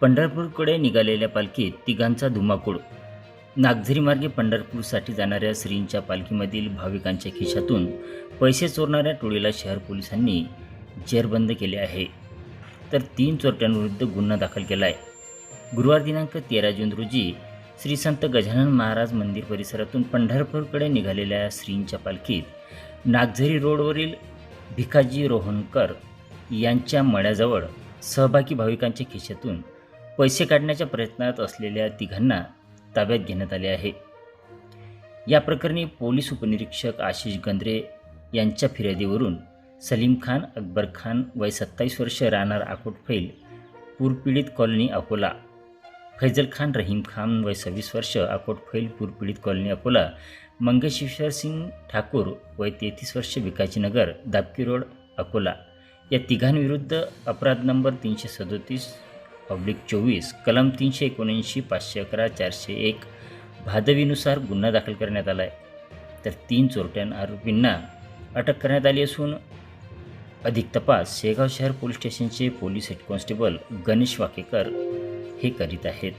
पंढरपूरकडे निघालेल्या पालखीत तिघांचा धुमाकूळ. नागझरी मार्गे पंढरपूरसाठी जाणाऱ्या श्रींच्या पालखीमधील भाविकांच्या खिशातून पैसे चोरणाऱ्या टोळीला शहर पोलिसांनी जेरबंद केले आहे. तर तीन चोरट्यांविरुद्ध गुन्हा दाखल केला आहे गुरुवार दिनांक तेरा जून रोजी श्री संत गजानन महाराज मंदिर परिसरातून पंढरपूरकडे निघालेल्या श्रींच्या पालखीत नागझरी रोडवरील भिकाजी रोहनकर यांच्या मळ्याजवळ सहभागी भाविकांच्या खिशातून पैसे काढण्याच्या प्रयत्नात असलेल्या तिघांना ताब्यात घेण्यात आले आहे. या प्रकरणी पोलीस उपनिरीक्षक आशिष गंद्रे यांच्या फिर्यादीवरून सलीम खान अकबर खान वय सत्तावीस वर्ष राहणार आकोटफैल पूरपीडित कॉलनी अकोला फैजल खान रहीम खान वय सव्वीस वर्ष अकोट फैल पूरपीडित कॉलनी अकोला मंगेशेश्वर सिंग ठाकूर वय तेहतीस वर्ष विकाजीनगर दाबकी रोड अकोला. या तिघांविरुद्ध अपराध नंबर तीनशे सदोतीस पब्लिक चोवीस कलम तीनशे एकोणऐंशी पाचशे अकरा चारशे एक भादवीनुसार गुन्हा दाखल करण्यात आला आहे तर तीन चोरट्यां आरोपींना अटक करण्यात आली असून अधिक तपास शेगाव शहर पोलीस स्टेशनचे police head constable Ganesh Wakekar हे करीत आहेत.